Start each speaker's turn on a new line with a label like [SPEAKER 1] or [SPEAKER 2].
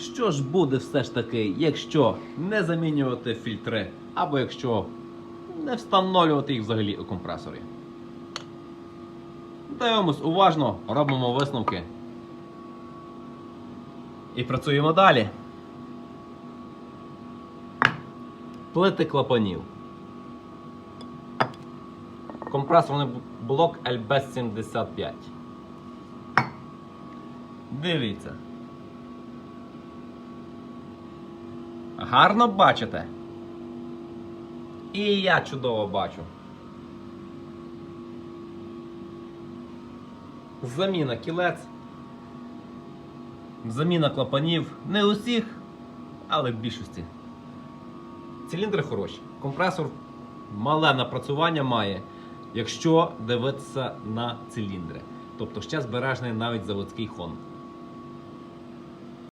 [SPEAKER 1] Що ж буде все ж таки, якщо не замінювати фільтри, або якщо не встановлювати їх взагалі у компресорі? Дивимось уважно, робимо висновки. І працюємо далі. Плити клапанів. Компресорний блок LBS 75. Дивіться. Гарно бачите? І я чудово бачу. Заміна кілець. Заміна клапанів. Не усіх, але в більшості. Циліндри хороші. Компресор мале напрацювання має, якщо дивитися на циліндри. Тобто ще збережений навіть заводський хон.